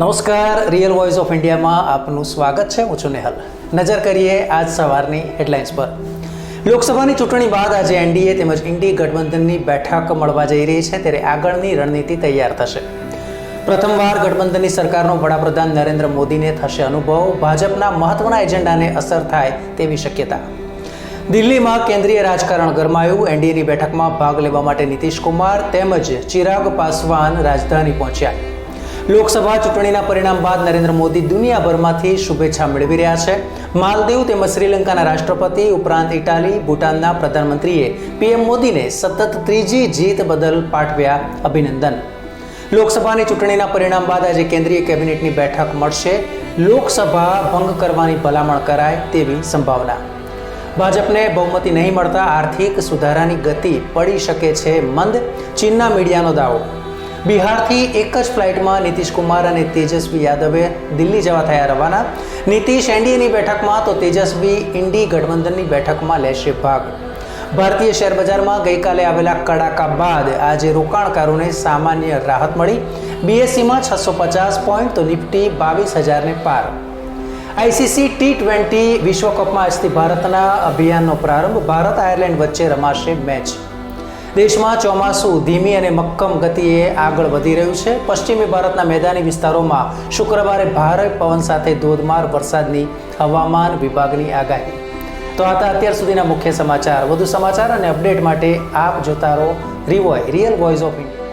નમસ્કાર real voice of ઇન્ડિયામાં આપનું સ્વાગત છે. હું છું નેહલ. નજર કરીએ આજ સવારની હેડલાઇન્સ પર. લોકસભાની ચૂંટણી બાદ આજે એનડીએ તેમજ ઇન્ડી ગઠબંધનની બેઠક મળવા જઈ રહી છે. ત્યારે આગળની રણનીતિ તૈયાર થશે. પ્રથમવાર ગઠબંધનની સરકારનો વડાપ્રધાન નરેન્દ્ર મોદીને થશે અનુભવ. ભાજપના મહત્વના એજન્ડાને અસર થાય તેવી શક્યતા. દિલ્હીમાં કેન્દ્રીય રાજકારણ ગરમાયું. એનડીએની બેઠકમાં ભાગ લેવા માટે નીતિશ કુમાર તેમજ ચિરાગ પાસવાન રાજધાની પહોંચ્યા. લોકસભા ચૂંટણીના પરિણામ બાદ નરેન્દ્ર મોદી દુનિયાભરમાંથી શુભેચ્છા મેળવી રહ્યા છે. માલદીવ તેમજ શ્રીલંકાના રાષ્ટ્રપતિ ઉપરાંત ઇટાલી, ભૂટાનના પ્રધાનમંત્રીએ પીએમ મોદીને સતત ત્રીજી જીત બદલ પાઠવ્યા અભિનંદન. લોકસભાની ચૂંટણીના પરિણામ બાદ આજે કેન્દ્રીય કેબિનેટની બેઠક મળશે. લોકસભા ભંગ કરવાની ભલામણ કરાય તેવી સંભાવના. ભાજપને બહુમતી નહીં મળતા આર્થિક સુધારાની ગતિ પડી શકે છે મંદ. ચીનના મીડિયાનો દાવો. બિહારથી એક જ ફ્લાઇટમાં નીતિશ કુમાર અને તેજસ્વી યાદવે દિલ્હી જવા થયા રવાના. નીતિશ એનડીએની બેઠકમાં તો તેજસ્વી ઇન્ડી ગઠબંધનની બેઠકમાં લેશે ભાગ. ભારતીય શેર બજારમાં ગઈકાલે આવેલા કડાકા બાદ આજે રોકાણકારોને સામાન્ય રાહત મળી. બીએસસીમાં છસો પચાસ પોઈન્ટ તો નિફ્ટી બાવીસ હજારને પાર. આઈસીસી ટી ટ્વેન્ટી વિશ્વકપમાં આજથી ભારતના અભિયાનનો પ્રારંભ. ભારત આયર્લેન્ડ વચ્ચે રમાશે મેચ. દેશમાં ચોમાસું ધીમી અને મક્કમ ગતિએ આગળ વધી રહ્યું છે. પશ્ચિમી ભારતના મેદાની વિસ્તારોમાં શુક્રવારે ભારે પવન સાથે ધોધમાર વરસાદની હવામાન વિભાગની આગાહી. તો હતા અત્યાર સુધીના મુખ્ય સમાચાર. વધુ સમાચાર અને અપડેટ માટે આપ જોતા રહો રિવોય, રિયલ વોઇસ ઓફ ઇન્ડિયા.